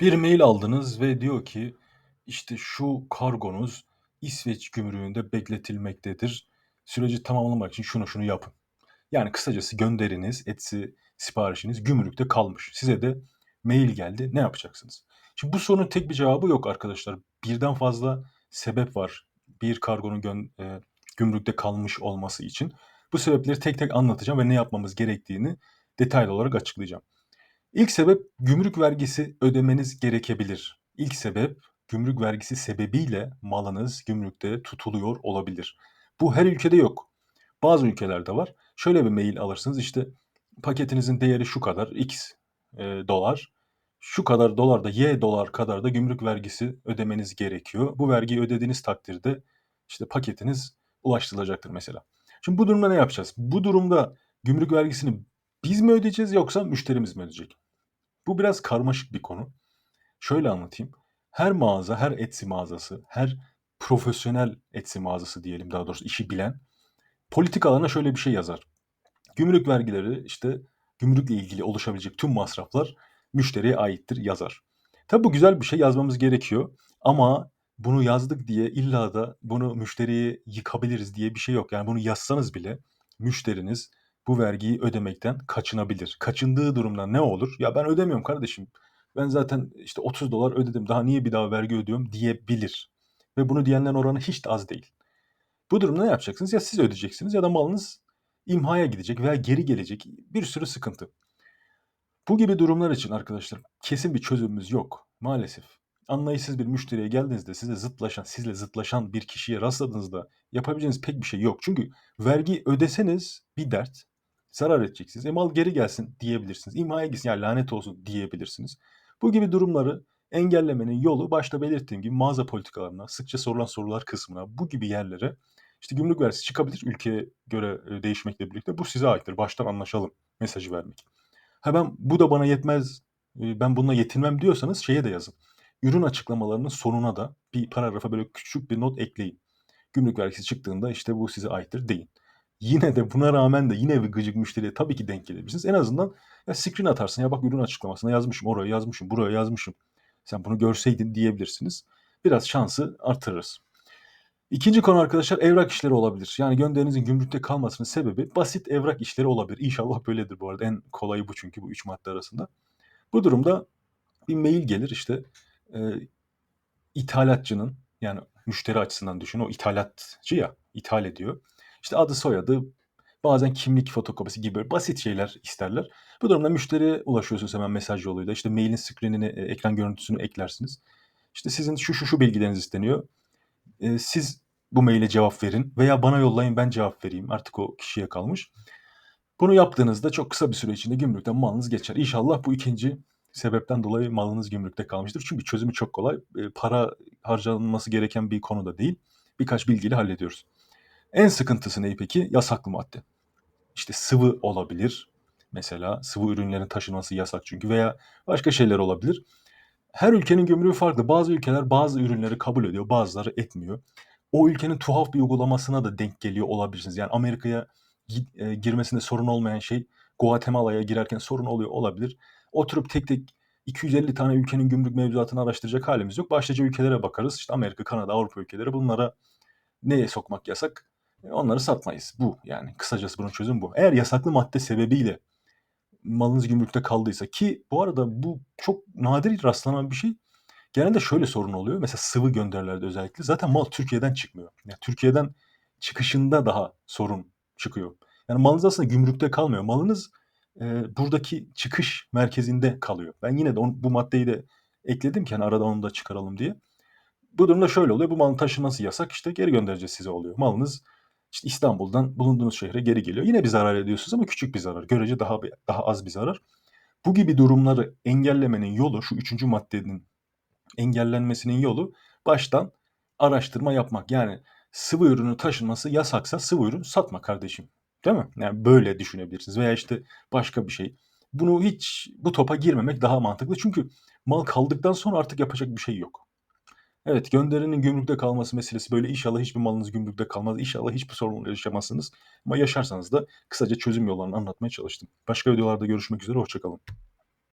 Bir mail aldınız ve diyor ki işte şu kargonuz İsveç gümrüğünde bekletilmektedir. Süreci tamamlamak için şunu şunu yapın. Yani kısacası gönderiniz, etsi siparişiniz gümrükte kalmış. Size de mail geldi. Ne yapacaksınız? Şimdi bu sorunun tek bir cevabı yok arkadaşlar. Birden fazla sebep var. Bir kargonun gön- e, gümrükte kalmış olması için. Bu sebepleri tek tek anlatacağım ve ne yapmamız gerektiğini detaylı olarak açıklayacağım. İlk sebep gümrük vergisi ödemeniz gerekebilir. İlk sebep gümrük vergisi sebebiyle malınız gümrükte tutuluyor olabilir. Bu her ülkede yok. Bazı ülkelerde var. Şöyle bir mail alırsınız işte paketinizin değeri şu kadar x e, dolar. Şu kadar dolar da y dolar kadar da gümrük vergisi ödemeniz gerekiyor. Bu vergiyi ödediğiniz takdirde işte paketiniz ulaştırılacaktır mesela. Şimdi bu durumda ne yapacağız? Bu durumda gümrük vergisini biz mi ödeyeceğiz yoksa müşterimiz mi ödeyecek? Bu biraz karmaşık bir konu. Şöyle anlatayım. Her mağaza, her Etsy mağazası, her profesyonel Etsy mağazası diyelim daha doğrusu işi bilen politikalarına şöyle bir şey yazar. Gümrük vergileri işte gümrükle ilgili oluşabilecek tüm masraflar müşteriye aittir yazar. Tabi bu güzel bir şey yazmamız gerekiyor ama bunu yazdık diye illa da bunu müşteriye yıkabiliriz diye bir şey yok. Yani bunu yazsanız bile müşteriniz bu vergiyi ödemekten kaçınabilir. Kaçındığı durumda ne olur? Ya ben ödemiyorum kardeşim. Ben zaten işte 30 dolar ödedim. Daha niye bir daha vergi ödüyorum diyebilir. Ve bunu diyenlerin oranı hiç de az değil. Bu durumda ne yapacaksınız? Ya siz ödeyeceksiniz ya da malınız imhaya gidecek veya geri gelecek. Bir sürü sıkıntı. Bu gibi durumlar için arkadaşlar kesin bir çözümümüz yok maalesef. Anlayışsız bir müşteriye geldiğinizde size zıtlaşan, sizle zıtlaşan bir kişiye rastladığınızda yapabileceğiniz pek bir şey yok. Çünkü vergi ödeseniz bir dert, zarar edeceksiniz. E mal geri gelsin diyebilirsiniz. İmhaya gitsin ya lanet olsun diyebilirsiniz. Bu gibi durumları engellemenin yolu başta belirttiğim gibi mağaza politikalarına, sıkça sorulan sorular kısmına, bu gibi yerlere işte gümrük vergisi çıkabilir ülkeye göre e, değişmekle birlikte. Bu size aittir. Baştan anlaşalım mesajı vermek. Ha ben bu da bana yetmez, e, ben bununla yetinmem diyorsanız şeye de yazın. Ürün açıklamalarının sonuna da bir paragrafa böyle küçük bir not ekleyin. Gümrük vergisi çıktığında işte bu size aittir deyin. Yine de buna rağmen de yine bir gıcık müşteriye tabii ki denk gelebilirsiniz. En azından ya screen atarsın ya bak ürün açıklamasına yazmışım, oraya yazmışım, buraya yazmışım. Sen bunu görseydin diyebilirsiniz. Biraz şansı artırırız. İkinci konu arkadaşlar evrak işleri olabilir. Yani gönderinizin gümrükte kalmasının sebebi basit evrak işleri olabilir. İnşallah böyledir bu arada. En kolayı bu çünkü bu üç madde arasında. Bu durumda bir mail gelir işte e, ithalatçının yani müşteri açısından düşün o ithalatçı ya ithal ediyor. İşte adı soyadı bazen kimlik fotokopisi gibi basit şeyler isterler. Bu durumda müşteriye ulaşıyorsunuz hemen mesaj yoluyla. İşte mailin screenini, e, ekran görüntüsünü eklersiniz. İşte sizin şu şu şu bilgileriniz isteniyor. E, siz bu maile cevap verin veya bana yollayın ben cevap vereyim. Artık o kişiye kalmış. Bunu yaptığınızda çok kısa bir süre içinde gümrükten malınız geçer. İnşallah bu ikinci sebepten dolayı malınız gümrükte kalmıştır. Çünkü çözümü çok kolay. E, para harcanması gereken bir konu da değil. Birkaç bilgiyle hallediyoruz. En sıkıntısı ne peki? Yasaklı madde. İşte sıvı olabilir. Mesela sıvı ürünlerin taşınması yasak çünkü veya başka şeyler olabilir. Her ülkenin gümrüğü farklı. Bazı ülkeler bazı ürünleri kabul ediyor, bazıları etmiyor. O ülkenin tuhaf bir uygulamasına da denk geliyor olabilirsiniz. Yani Amerika'ya e, girmesinde sorun olmayan şey Guatemala'ya girerken sorun oluyor olabilir. Oturup tek tek 250 tane ülkenin gümrük mevzuatını araştıracak halimiz yok. Başlıca ülkelere bakarız. İşte Amerika, Kanada, Avrupa ülkeleri bunlara neye sokmak yasak? E, onları satmayız. Bu yani kısacası bunun çözümü bu. Eğer yasaklı madde sebebiyle malınız gümrükte kaldıysa ki bu arada bu çok nadir rastlanan bir şey. Genelde şöyle sorun oluyor. Mesela sıvı gönderilerde özellikle. Zaten mal Türkiye'den çıkmıyor. Yani Türkiye'den çıkışında daha sorun çıkıyor. Yani malınız aslında gümrükte kalmıyor. Malınız e, buradaki çıkış merkezinde kalıyor. Ben yine de on, bu maddeyi de ekledim ki hani arada onu da çıkaralım diye. Bu durumda şöyle oluyor. Bu malın taşınması yasak. İşte geri göndereceğiz size oluyor. Malınız işte İstanbul'dan bulunduğunuz şehre geri geliyor. Yine bir zarar ediyorsunuz ama küçük bir zarar. Görece daha daha az bir zarar. Bu gibi durumları engellemenin yolu şu üçüncü maddenin engellenmesinin yolu baştan araştırma yapmak. Yani sıvı ürünü taşınması yasaksa sıvı ürün satma kardeşim. Değil mi? Yani böyle düşünebilirsiniz. Veya işte başka bir şey. Bunu hiç bu topa girmemek daha mantıklı. Çünkü mal kaldıktan sonra artık yapacak bir şey yok. Evet gönderinin gümrükte kalması meselesi böyle. İnşallah hiçbir malınız gümrükte kalmaz. İnşallah hiçbir sorun yaşamazsınız. Ama yaşarsanız da kısaca çözüm yollarını anlatmaya çalıştım. Başka videolarda görüşmek üzere. Hoşçakalın.